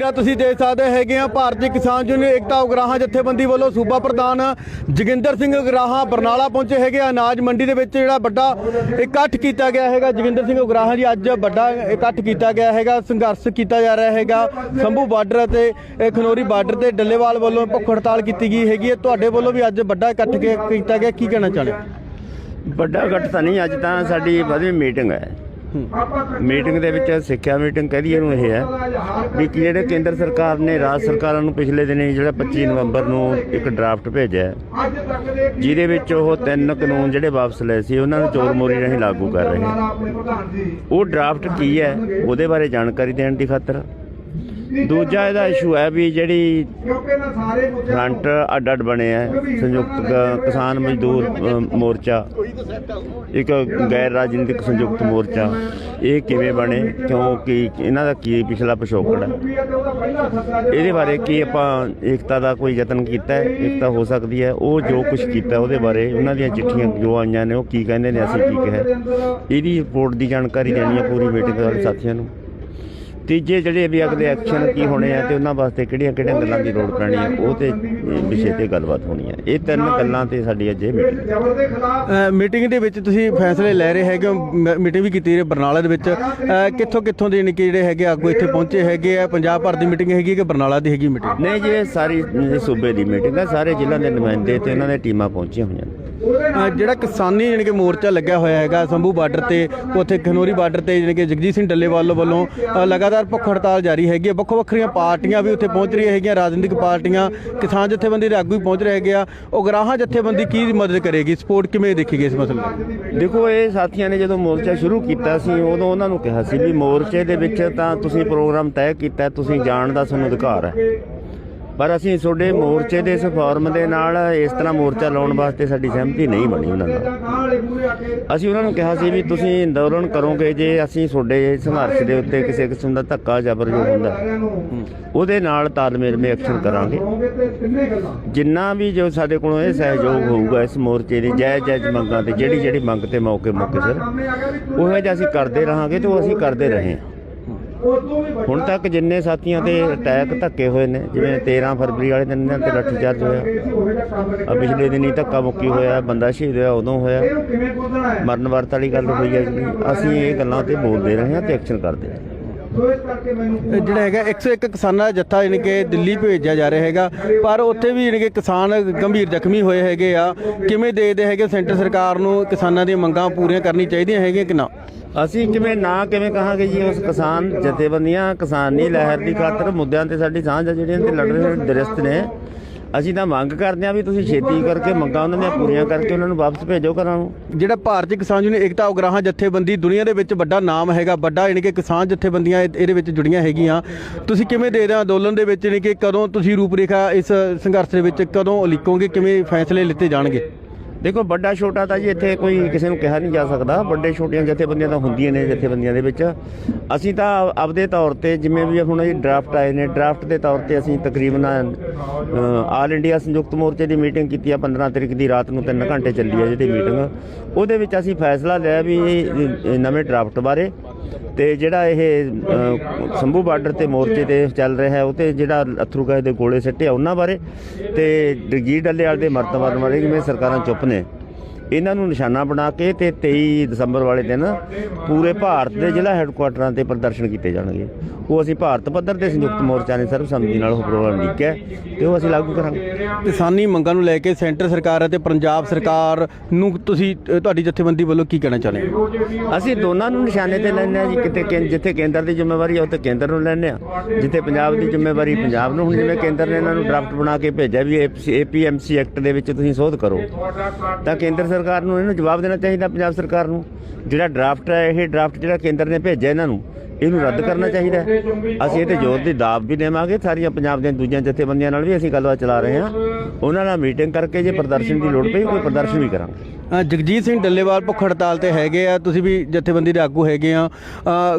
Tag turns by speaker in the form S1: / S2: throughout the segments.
S1: ਜਿਹੜਾ ਤੁਸੀਂ ਦੇਖ ਸਕਦੇ ਹੈਗੇ ਆ, ਭਾਰਤੀ ਕਿਸਾਨ ਯੂਨੀਅਨ ਏਕਤਾ ਉਗਰਾਹਾਂ ਜਥੇਬੰਦੀ ਵੱਲੋਂ ਸੂਬਾ ਪ੍ਰਧਾਨ ਜੋਗਿੰਦਰ ਸਿੰਘ ਉਗਰਾਹਾਂ ਬਰਨਾਲਾ ਪਹੁੰਚੇ ਹੈਗੇ ਅਨਾਜ ਮੰਡੀ ਦੇ ਵਿੱਚ ਜਿਹੜਾ ਵੱਡਾ ਇਕੱਠ ਕੀਤਾ ਗਿਆ ਹੈਗਾ, ਜੋਗਿੰਦਰ ਸਿੰਘ ਉਗਰਾਹਾਂ ਜੀ, ਅੱਜ ਵੱਡਾ ਇਕੱਠ ਕੀਤਾ ਗਿਆ ਹੈਗਾ, ਸੰਘਰਸ਼ ਕੀਤਾ ਜਾ ਰਿਹਾ ਹੈਗਾ। ਸੰਭੂ ਬਾਰਡਰ ਤੇ ਖਨੋਰੀ ਬਾਰਡਰ ਤੇ ਡੱਲੇਵਾਲ ਵੱਲੋਂ ਭੁੱਖ ਹੜਤਾਲ ਕੀਤੀ ਗਈ ਹੈਗੀ ਹੈ। ਤੁਹਾਡੇ ਵੱਲੋਂ ਵੀ ਅੱਜ ਵੱਡਾ ਇਕੱਠ ਕੀਤਾ ਗਿਆ, ਕੀ ਕਹਿਣਾ ਚਾਹੁੰਦੇ
S2: ਵੱਡਾ ਇਕੱਠ ਤਾਂ ਨਹੀਂ, ਅੱਜ ਤਾਂ ਸਾਡੀ ਵਧਵੀਂ ਮੀਟਿੰਗ ਹੈ। ਮੀਟਿੰਗ ਦੇ ਵਿੱਚ ਸਿੱਖਿਆ ਮੀਟਿੰਗ ਕਹਦੀ ਇਹਨੂੰ ਇਹ ਹੈ ਵੀ ਕਿ ਜਿਹੜੇ ਕੇਂਦਰ ਸਰਕਾਰ ਨੇ, ਰਾਜ ਸਰਕਾਰਾਂ ਨੂੰ ਪਿਛਲੇ ਦਿਨੀ ਜਿਹੜਾ 25 ਨਵੰਬਰ ਨੂੰ ਇੱਕ ਡਰਾਫਟ ਭੇਜਿਆ ਜਿਹਦੇ ਵਿੱਚ ਉਹ ਤਿੰਨ ਕਾਨੂੰਨ ਜਿਹੜੇ ਵਾਪਸ ਲਏ ਸੀ, ਉਹਨਾਂ ਨੂੰ ਚੋਰ ਮੋਰੀ ਰਾਹੀਂ ਲਾਗੂ ਕਰ ਰਹੇ ਉਹ ਡਰਾਫਟ ਕੀ ਹੈ, ਉਹਦੇ ਬਾਰੇ ਜਾਣਕਾਰੀ ਦੇਣ ਦੀ ਖਾਤਰ। ਦੂਜਾ ਇਹਦਾ ਇਸ਼ੂ ਹੈ ਵੀ ਜਿਹੜੀ ਫਰੰਟ ਅੱਡ ਅੱਡ ਬਣੇ ਆ, ਸੰਯੁਕਤ ਕਿਸਾਨ ਮਜ਼ਦੂਰ ਮੋਰਚਾ, ਇੱਕ ਗੈਰ ਰਾਜਨੀਤਿਕ ਸੰਯੁਕਤ ਮੋਰਚਾ, ਇਹ ਕਿਵੇਂ ਬਣੇ ਕਿਉਂਕਿ ਇਹਨਾਂ ਦਾ ਕੀ ਪਿਛਲਾ ਪਿਛੋਕੜ ਹੈ? ਇਹਦੇ ਬਾਰੇ ਕੀ ਆਪਾਂ ਏਕਤਾ ਦਾ ਕੋਈ ਯਤਨ ਕੀਤਾ ਹੈ? ਏਕਤਾ ਹੋ ਸਕਦੀ ਹੈ? ਉਹ ਜੋ ਕੁਝ ਕੀਤਾ ਉਹਦੇ ਬਾਰੇ ਉਹਨਾਂ ਦੀਆਂ ਚਿੱਠੀਆਂ ਜੋ ਆਈਆਂ ਨੇ, ਉਹ ਕੀ ਕਹਿੰਦੇ ਨੇ, ਅਸੀਂ ਕੀ ਕਿਹਾ ਇਹਦੀ ਰਿਪੋਰਟ ਦੀ ਜਾਣਕਾਰੀ ਦੇਣੀ ਹੈ ਪੂਰੀ ਮੀਟਿੰਗ ਵਾਲੇ ਸਾਥੀਆਂ ਨੂੰ। ਤੀਜੇ ਜਿਹੜੇ ਵੀ ਅਗਲੇ ਐਕਸ਼ਨ ਕੀ ਹੋਣੇ ਆ ਤੇ ਉਹਨਾਂ ਵਾਸਤੇ ਕਿਹੜੀਆਂ ਕਿਹੜੀਆਂ ਗੱਲਾਂ ਦੀ ਲੋੜ ਪੈਣੀ ਹੈ ਉਹ ਤੇ ਵਿਸ਼ੇ ਤੇ ਗੱਲਬਾਤ ਹੋਣੀ ਹੈ ਇਹ ਤਿੰਨ ਗੱਲਾਂ ਤੇ ਸਾਡੀ ਅੱਜ ਇਹ ਮੀਟਿੰਗ
S1: ਮੀਟਿੰਗ ਦੇ ਵਿੱਚ ਤੁਸੀਂ ਫੈਸਲੇ ਲੈ ਰਹੇ ਹੈਗੇ ਮੀਟਿੰਗ ਵੀ ਕੀਤੀ ਹੈ ਬਰਨਾਲਾ ਦੇ ਵਿੱਚ। ਕਿੱਥੋਂ ਕਿੱਥੋਂ ਦੇ ਨਿੱਕੇ ਜਿਹੜੇ ਹੈਗੇ ਆਗੂ ਇੱਥੇ ਪਹੁੰਚੇ ਹੈਗੇ ਆ ਪੰਜਾਬ ਭਰ ਦੀ ਮੀਟਿੰਗ ਹੈਗੀ ਕਿ ਬਰਨਾਲਾ ਦੀ ਹੈਗੀ ਮੀਟਿੰਗ
S2: ਨਹੀਂ ਜੀ ਸਾਰੀ ਸੂਬੇ ਦੀ ਮੀਟਿੰਗ ਹੈ ਸਾਰੇ ਜ਼ਿਲ੍ਹਿਆਂ ਦੇ ਨੁਮਾਇੰਦੇ ਤੇ ਉਹਨਾਂ ਦੀਆਂ ਟੀਮਾਂ ਪਹੁੰਚੀਆਂ ਹੋਈਆਂ ਨੇ।
S1: ਜਿਹੜਾ ਕਿਸਾਨੀ ਜਾਣੀ ਕਿ ਮੋਰਚਾ ਲੱਗਿਆ ਹੋਇਆ ਹੈਗਾ ਸੰਭੂ ਬਾਰਡਰ ਤੇ, ਉੱਥੇ ਖਨੋਰੀ ਬਾਰਡਰ ਤੇ ਜਾਣੀ ਕਿ ਜਗਜੀਤ ਸਿੰਘ ਡੱਲੇਵਾਲ ਵੱਲੋਂ ਲਗਾਤਾਰ ਭੁੱਖ ਹੜਤਾਲ ਜਾਰੀ ਹੈਗੀ ਹੈ। ਵੱਖੋ ਵੱਖਰੀਆਂ ਪਾਰਟੀਆਂ ਵੀ ਉੱਥੇ ਪਹੁੰਚ ਰਹੀਆਂ ਹੈਗੀਆਂ, ਰਾਜਨੀਤਿਕ ਪਾਰਟੀਆਂ, ਕਿਸਾਨ ਜਥੇਬੰਦੀ ਦੇ ਆਗੂ ਵੀ ਪਹੁੰਚ ਰਹੇ ਹੈਗੇ ਆ। ਉਗਰਾਹਾਂ ਜਥੇਬੰਦੀ ਕੀ ਮਦਦ ਕਰੇਗੀ? ਸਪੋਰਟ ਕਿਵੇਂ ਦੇਖੇਗੀ ਇਸ ਮਸਲੇ
S2: ਦੇਖੋ, ਇਹ ਸਾਥੀਆਂ ਨੇ ਜਦੋਂ ਮੋਰਚਾ ਸ਼ੁਰੂ ਕੀਤਾ ਸੀ, ਉਦੋਂ ਉਹਨਾਂ ਨੂੰ ਕਿਹਾ ਸੀ ਵੀ ਮੋਰਚੇ ਦੇ ਵਿੱਚ ਤਾਂ ਤੁਸੀਂ ਪ੍ਰੋਗਰਾਮ ਤੈਅ ਕੀਤਾ, ਤੁਸੀਂ ਜਾਣ ਦਾ ਤੁਹਾਨੂੰ ਅਧਿਕਾਰ ਹੈ। ਪਰ ਅਸੀਂ ਤੁਹਾਡੇ ਮੋਰਚੇ ਦੇ ਇਸ ਫਾਰਮ ਦੇ ਨਾਲ ਇਸ ਤਰ੍ਹਾਂ ਮੋਰਚਾ ਲਾਉਣ ਵਾਸਤੇ ਸਾਡੀ ਸਹਿਮਤੀ ਨਹੀਂ ਬਣੀ ਉਹਨਾਂ ਨਾਲ। ਅਸੀਂ ਉਹਨਾਂ ਨੂੰ ਕਿਹਾ ਸੀ ਵੀ ਤੁਸੀਂ ਅੰਦੋਲਨ ਕਰੋਗੇ ਜੇ ਅਸੀਂ ਤੁਹਾਡੇ ਸੰਘਰਸ਼ ਦੇ ਉੱਤੇ ਕਿਸੇ ਕਿਸਮ ਦਾ ਧੱਕਾ ਜ਼ਬਰ ਜੋ ਹੁੰਦਾ, ਉਹਦੇ ਨਾਲ ਤਾਲਮੇਲ ਮੇ ਐਕਸ਼ਨ ਕਰਾਂਗੇ। ਜਿੰਨਾ ਵੀ ਜੋ ਸਾਡੇ ਕੋਲੋਂ ਇਹ ਸਹਿਯੋਗ ਹੋਊਗਾ ਇਸ ਮੋਰਚੇ ਦੀ ਜਾਇਜ਼ ਜਾਇਜ਼ ਮੰਗਾਂ ਤੇ, ਜਿਹੜੀ ਜਿਹੜੀ ਮੰਗ ਤੇ ਮੌਕੇ ਮੌਕੇ ਸਿਰ, ਉਹ ਜਿਹਾ ਅਸੀਂ ਕਰਦੇ ਰਹਾਂਗੇ ਤੇ ਉਹ ਅਸੀਂ ਕਰਦੇ ਰਹੇ ਹਾਂ। ਹੁਣ ਤੱਕ ਜਿੰਨੇ ਸਾਥੀਆਂ ਤੇ ਅਟੈਕ ਧੱਕੇ ਹੋਏ ਨੇ, ਜਿਵੇਂ 13 ਫਰਵਰੀ ਵਾਲੇ ਦਿਨ ਤੇ ਲਾਠੀ ਚਾਰਜ ਹੋਇਆ ਆ ਪਿਛਲੇ ਦਿਨੀ ਧੱਕਾ ਮੁੱਕੀ ਹੋਇਆ, ਬੰਦਾ ਸ਼ਹੀਦ ਹੋਇਆ, ਉਦੋਂ ਹੋਇਆ, ਮਰਨ ਵਰਤ ਵਾਲੀ ਗੱਲ ਹੋਈ ਹੈ ਜਿਹੜੀ ਅਸੀਂ ਇਹ ਗੱਲਾਂ ਤੇ ਬੋਲਦੇ ਰਹੇ ਹਾਂ ਤੇ ਐਕਸ਼ਨ ਕਰਦੇ ਰਹੇ ਹਾਂ
S1: ਇਹ ਜਿਹੜਾ ਹੈਗਾ 101 ਕਿਸਾਨਾਂ ਦਾ ਜੱਥਾ ਯਾਨੀ ਕਿ ਦਿੱਲੀ ਭੇਜਿਆ ਜਾ ਰਿਹਾ ਹੈਗਾ। ਪਰ ਉੱਥੇ ਵੀ ਯਾਨੀ ਕਿ ਕਿਸਾਨ ਗੰਭੀਰ ਜ਼ਖਮੀ ਹੋਏ ਹੈਗੇ ਆ। ਕਿਵੇਂ ਦੇਖਦੇ ਹੈਗੇ ਸੈਂਟਰ ਸਰਕਾਰ ਨੂੰ ਕਿਸਾਨਾਂ ਦੀਆਂ ਮੰਗਾਂ ਪੂਰੀਆਂ ਕਰਨੀ ਚਾਹੀਦੀਆਂ ਹੈਗੀਆਂ ਕਿ ਨਾ?
S2: ਅਸੀਂ ਕਿਵੇਂ ਨਾ ਕਿਵੇਂ ਕਹਾਂਗੇ ਜੀ ਉਸ ਕਿਸਾਨ ਜਥੇਬੰਦੀਆਂ ਕਿਸਾਨੀ ਲਹਿਰ ਦੀ ਖਾਤਰ ਮੁੱਦਿਆਂ ਤੇ ਸਾਡੀ ਸਾਂਝ ਆ ਜਿਹੜੀਆਂ ਤੇ ਲੜ ਰਹੇ ਦਰਸਤ ਨੇ। ਅਸੀਂ ਤਾਂ ਮੰਗ ਕਰਦੇ ਹਾਂ ਵੀ ਤੁਸੀਂ ਛੇਤੀ ਕਰਕੇ ਮੰਗਾਂ ਉਹਨਾਂ ਦੀਆਂ ਪੂਰੀਆਂ ਕਰਕੇ ਉਹਨਾਂ ਨੂੰ ਵਾਪਸ ਭੇਜੋ ਘਰਾਂ ਨੂੰ।
S1: ਜਿਹੜਾ ਭਾਰਤੀ ਕਿਸਾਨ ਯੂਨੀਅਨ ਏਕਤਾ ਉਗਰਾਹਾਂ ਜਥੇਬੰਦੀ ਦੁਨੀਆ ਦੇ ਵਿੱਚ ਵੱਡਾ ਨਾਮ ਹੈਗਾ, ਵੱਡਾ ਯਾਨੀ ਕਿ ਕਿਸਾਨ ਜਥੇਬੰਦੀਆਂ ਇਹ- ਇਹਦੇ ਵਿੱਚ ਜੁੜੀਆਂ ਹੈਗੀਆਂ। ਤੁਸੀਂ ਕਿਵੇਂ ਦੇ ਰਹੇ ਹੋ ਅੰਦੋਲਨ ਦੇ ਵਿੱਚ? ਯਾਨੀ ਕਿ ਕਦੋਂ ਤੁਸੀਂ ਰੂਪਰੇਖਾ ਇਸ ਸੰਘਰਸ਼ ਦੇ ਵਿੱਚ ਕਦੋਂ ਉਲੀਕੋਗੇ? ਕਿਵੇਂ ਫੈਸਲੇ ਲਿੱਤੇ ਜਾਣਗੇ?
S2: ਦੇਖੋ, ਵੱਡਾ ਛੋਟਾ ਤਾਂ ਜੀ ਇੱਥੇ ਕੋਈ ਕਿਸੇ ਨੂੰ ਕਿਹਾ ਨਹੀਂ ਜਾ ਸਕਦਾ। ਵੱਡੇ ਛੋਟੀਆਂ ਜਥੇਬੰਦੀਆਂ ਤਾਂ ਹੁੰਦੀਆਂ ਨੇ ਜਥੇਬੰਦੀਆਂ ਦੇ ਵਿੱਚ। ਅਸੀਂ ਤਾਂ ਆਪਦੇ ਤੌਰ ਤੇ ਜਿਵੇਂ ਵੀ ਹੁਣ ਇਹ ਡਰਾਫਟ ਆਏ ਨੇ, ਡਰਾਫਟ ਦੇ ਤੌਰ ਤੇ ਅਸੀਂ ਤਕਰੀਬਨ ਆਲ ਇੰਡੀਆ ਸੰਯੁਕਤ ਮੋਰਚੇ ਦੀ ਮੀਟਿੰਗ ਕੀਤੀ ਆ 15 ਤਰੀਕ ਦੀ ਰਾਤ ਨੂੰ 3 ਘੰਟੇ ਚੱਲੀ ਆ ਜਿਹੜੀ ਮੀਟਿੰਗ। ਉਹਦੇ ਵਿੱਚ ਅਸੀਂ ਫੈਸਲਾ ਲਿਆ ਵੀ ਨਵੇਂ ਡਰਾਫਟ ਬਾਰੇ ਤੇ ਜਿਹੜਾ ਇਹ ਸੰਭੂ ਬਾਰਡਰ ਤੇ ਮੋਰਚੇ ਤੇ ਚੱਲ ਰਿਹਾ ਹੈ, ਉਹ ਤੇ ਜਿਹੜਾ ਅਥਰੂ ਗੈਸ ਦੇ ਗੋਲੇ ਸਿੱਟੇ ਆ ਉਹਨਾਂ ਬਾਰੇ ਤੇ ਡੱਲੇ ਵਾਲੇ ਦੇ ਮਰਤਬਾਨ ਬਾਰੇ ਕਿਵੇਂ ਸਰਕਾਰਾਂ ਚੁੱਪ ਨੇ ਇਹਨਾਂ ਨੂੰ ਨਿਸ਼ਾਨਾ ਬਣਾ ਕੇ ਤੇ 23 ਦਸੰਬਰ ਵਾਲੇ ਦਿਨ ਪੂਰੇ ਭਾਰਤ ਦੇ ਜ਼ਿਲ੍ਹਾ ਹੈੱਡਕੁਆਟਰਾਂ ਤੇ ਪ੍ਰਦਰਸ਼ਨ ਕੀਤੇ ਜਾਣਗੇ। ਉਹ ਅਸੀਂ ਭਾਰਤ ਪੱਧਰ ਤੇ ਸੰਯੁਕਤ ਮੋਰਚਾ ਨੇ ਸਰਬਸੰਮਤੀ ਨਾਲ ਉਹ ਪ੍ਰੋਗਰਾਮ ਲਿਖਿਆ ਤੇ ਉਹ ਅਸੀਂ ਲਾਗੂ ਕਰਾਂਗੇ।
S1: ਕਿਸਾਨੀ ਮੰਗਾਂ ਨੂੰ ਲੈ ਕੇ ਸੈਂਟਰ ਸਰਕਾਰ ਅਤੇ ਪੰਜਾਬ ਸਰਕਾਰ ਨੂੰ ਤੁਸੀਂ ਤੁਹਾਡੀ ਜਥੇਬੰਦੀ ਵੱਲੋਂ ਕੀ ਕਹਿਣਾ ਚਾਹੁੰਦੇ ਹੋ?
S2: ਅਸੀਂ ਦੋਨਾਂ ਨੂੰ ਨਿਸ਼ਾਨੇ ਤੇ ਲੈਂਦੇ ਆ ਜੀ ਕਿਤੇ ਜਿੱਥੇ ਕੇਂਦਰ ਦੀ ਜ਼ਿੰਮੇਵਾਰੀ ਹੈ ਉੱਥੇ ਕੇਂਦਰ ਨੂੰ ਲੈਂਦੇ ਆ ਜਿੱਥੇ ਪੰਜਾਬ ਦੀ ਜ਼ਿੰਮੇਵਾਰੀ ਪੰਜਾਬ ਨੂੰ ਹੁਣ ਜਿਵੇਂ ਕੇਂਦਰ ਨੇ ਇਹਨਾਂ ਨੂੰ ਡਰਾਫਟ ਬਣਾ ਕੇ ਭੇਜਿਆ ਵੀ ਏਪੀਐਮਸੀ ਐਕਟ ਦੇ ਵਿੱਚ ਤੁਸੀਂ ਸੋਧ ਕਰੋ। ਤਾਂ ਕੇਂਦਰ ਸਰਕਾਰ ਨੂੰ ਇਹਨੂੰ ਜਵਾਬ ਦੇਣਾ ਚਾਹੀਦਾ ਪੰਜਾਬ ਸਰਕਾਰ ਨੂੰ। ਜਿਹੜਾ ਡਰਾਫਟ ਹੈ ਇਹ ਡਰਾਫਟ ਜਿਹੜਾ ਕੇਂਦਰ ਨੇ ਭੇਜਿਆ ਇਹਨਾਂ ਨੂੰ ਇਹਨੂੰ ਰੱਦ ਕਰਨਾ ਚਾਹੀਦਾ। ਅਸੀਂ ਇਹ ਤੇ ਜ਼ੋਰ ਦੀ ਦਾਬ ਵੀ ਦੇਵਾਂਗੇ ਸਾਰੀਆਂ ਪੰਜਾਬ ਦੀਆਂ ਦੂਜੀਆਂ ਜਥੇਬੰਦੀਆਂ ਨਾਲ ਵੀ ਅਸੀਂ ਗੱਲਬਾਤ ਚਲਾ ਰਹੇ ਹਾਂ। ਉਹਨਾਂ ਨਾਲ ਮੀਟਿੰਗ ਕਰਕੇ ਜੇ ਪ੍ਰਦਰਸ਼ਨ ਦੀ ਲੋੜ ਪਈ ਕੋਈ ਪ੍ਰਦਰਸ਼ਨ ਵੀ ਕਰਾਂਗੇ।
S1: ਜਗਜੀਤ ਸਿੰਘ ਡੱਲੇਵਾਲ ਭੁੱਖ ਹੜਤਾਲ ਤੇ ਹੈਗੇ ਆ ਤੁਸੀਂ ਵੀ ਜਥੇਬੰਦੀ ਦੇ ਆਗੂ ਹੈਗੇ ਆ।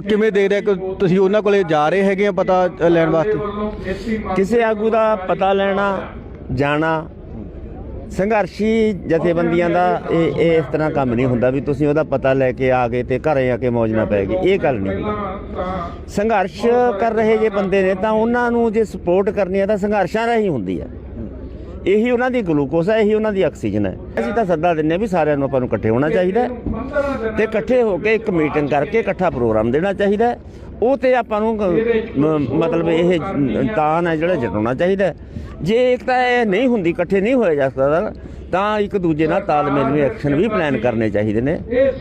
S1: ਕਿਵੇਂ ਦੇਖਦੇ ਆ ਕਿ ਤੁਸੀਂ ਉਹਨਾਂ ਕੋਲੇ ਜਾ ਰਹੇ ਹੈਗੇ ਆ ਪਤਾ ਲੈਣ ਵਾਸਤੇ?
S2: ਕਿਸੇ ਆਗੂ ਦਾ ਪਤਾ ਲੈਣਾ ਜਾਣਾ ਸੰਘਰਸ਼ੀ ਜਥੇਬੰਦੀਆਂ ਦਾ ਇਹ ਇਹ ਇਸ ਤਰ੍ਹਾਂ ਕੰਮ ਨਹੀਂ ਹੁੰਦਾ ਵੀ ਤੁਸੀਂ ਉਹਦਾ ਪਤਾ ਲੈ ਕੇ ਆ ਗਏ ਤੇ ਘਰੇ ਆ ਕੇ ਮੌਜ ਨਾ ਪੈ ਗਈ ਇਹ ਗੱਲ ਨਹੀਂ ਸੰਘਰਸ਼ ਕਰ ਰਹੇ ਜੇ ਬੰਦੇ ਨੇ ਤਾਂ ਉਹਨਾਂ ਨੂੰ ਜੇ ਸਪੋਰਟ ਕਰਨੀ ਹੈ ਤਾਂ ਸੰਘਰਸ਼ਾਂ ਰਾਹੀਂ ਹੁੰਦੀ ਹੈ। ਇਹੀ ਉਹਨਾਂ ਦੀ ਗਲੂਕੋਸ ਹੈ, ਇਹੀ ਉਹਨਾਂ ਦੀ ਆਕਸੀਜਨ ਹੈ। ਅਸੀਂ ਤਾਂ ਸੱਦਾ ਦਿੰਨੇ ਵੀ ਸਾਰਿਆਂ ਨੂੰ ਆਪਾਂ ਨੂੰ ਇਕੱਠੇ ਹੋਣਾ ਚਾਹੀਦਾ ਹੈ ਤੇ ਇਕੱਠੇ ਹੋ ਕੇ ਇੱਕ ਮੀਟਿੰਗ ਕਰਕੇ ਇਕੱਠਾ ਪ੍ਰੋਗਰਾਮ ਦੇਣਾ ਚਾਹੀਦਾ ਉਹ ਤੇ ਆਪਾਂ ਨੂੰ ਮਤਲਬ ਇਹ ਤਾਨ ਹੈ ਜਿਹੜਾ ਜਟਾਉਣਾ ਚਾਹੀਦਾ ਜੇ ਇੱਕ ਤਾਂ ਇਹ ਨਹੀਂ ਹੁੰਦੀ, ਇਕੱਠੇ ਨਹੀਂ ਹੋਇਆ ਜਾ ਸਕਦਾ, ਤਾਂ ਇੱਕ ਦੂਜੇ ਨਾਲ ਤਾਲਮੇਲ ਵੀ ਐਕਸ਼ਨ ਵੀ ਪਲਾਨ ਕਰਨੇ ਚਾਹੀਦੇ ਨੇ।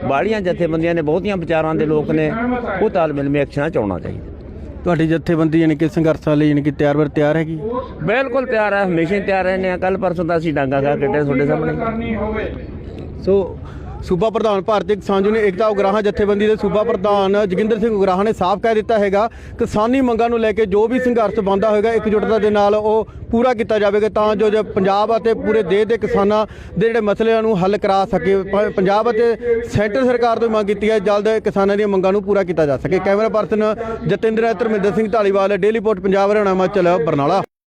S2: ਬਾੜੀਆਂ ਜਥੇਬੰਦੀਆਂ ਨੇ, ਬਹੁਤੀਆਂ ਵਿਚਾਰਾਂ ਦੇ ਲੋਕ ਨੇ, ਉਹ ਤਾਲਮੇਲ ਵੀ ਐਕਸ਼ਨਾਂ ਚ ਆਉਣਾ ਚਾਹੀਦਾ।
S1: ਤੁਹਾਡੀ ਜਥੇਬੰਦੀ ਯਾਨੀ ਕਿ ਸੰਘਰਸ਼ਾਂ ਲਈ ਯਾਨੀ ਕਿ ਤਿਆਰ ਬਰ ਤਿਆਰ ਹੈਗੀ?
S2: ਬਿਲਕੁਲ ਤਿਆਰ ਹੈ ਹਮੇਸ਼ਾ ਹੀ ਤਿਆਰ ਰਹਿੰਦੇ ਆ। ਕੱਲ ਪਰਸੋਂ ਤਾਂ ਅਸੀਂ ਡਾਂਗਾ ਖਾ ਕੇ ਤੁਹਾਡੇ ਸਾਹਮਣੇ।
S1: ਸੋ ਸੂਬਾ ਪ੍ਰਧਾਨ ਭਾਰਤੀ ਕਿਸਾਨ ਯੂਨੀਅਨ ਏਕਤਾ ਉਗਰਾਹਾਂ ਜਥੇਬੰਦੀ ਦੇ ਸੂਬਾ ਪ੍ਰਧਾਨ ਜੋਗਿੰਦਰ ਸਿੰਘ ਉਗਰਾਹਾਂ ਨੇ ਸਾਫ਼ ਕਹਿ ਦਿੱਤਾ ਹੈਗਾ, ਕਿਸਾਨੀ ਮੰਗਾਂ ਨੂੰ ਲੈ ਕੇ ਜੋ ਵੀ ਸੰਘਰਸ਼ ਬੰਦਾ ਹੋਏਗਾ, ਇਕਜੁੱਟਤਾ ਦੇ ਨਾਲ ਉਹ ਪੂਰਾ ਕੀਤਾ ਜਾਵੇਗਾ ਤਾਂ ਜੋ ਜੋ ਪੰਜਾਬ ਅਤੇ ਪੂਰੇ ਦੇਸ਼ ਦੇ ਕਿਸਾਨਾਂ ਦੇ ਜਿਹੜੇ ਮਸਲਿਆਂ ਨੂੰ ਹੱਲ ਕਰਾ ਸਕੇ। ਪੰਜਾਬ ਅਤੇ ਸੈਂਟਰ ਸਰਕਾਰ ਤੋਂ ਮੰਗ ਕੀਤੀ ਹੈ, ਜਲਦ ਕਿਸਾਨਾਂ ਦੀਆਂ ਮੰਗਾਂ ਨੂੰ ਪੂਰਾ ਕੀਤਾ ਜਾ ਸਕੇ। Camera person Jatinder Dharminder Singh Dhaliwal, daily post Punjab, Haryana, Himachal, Barnala.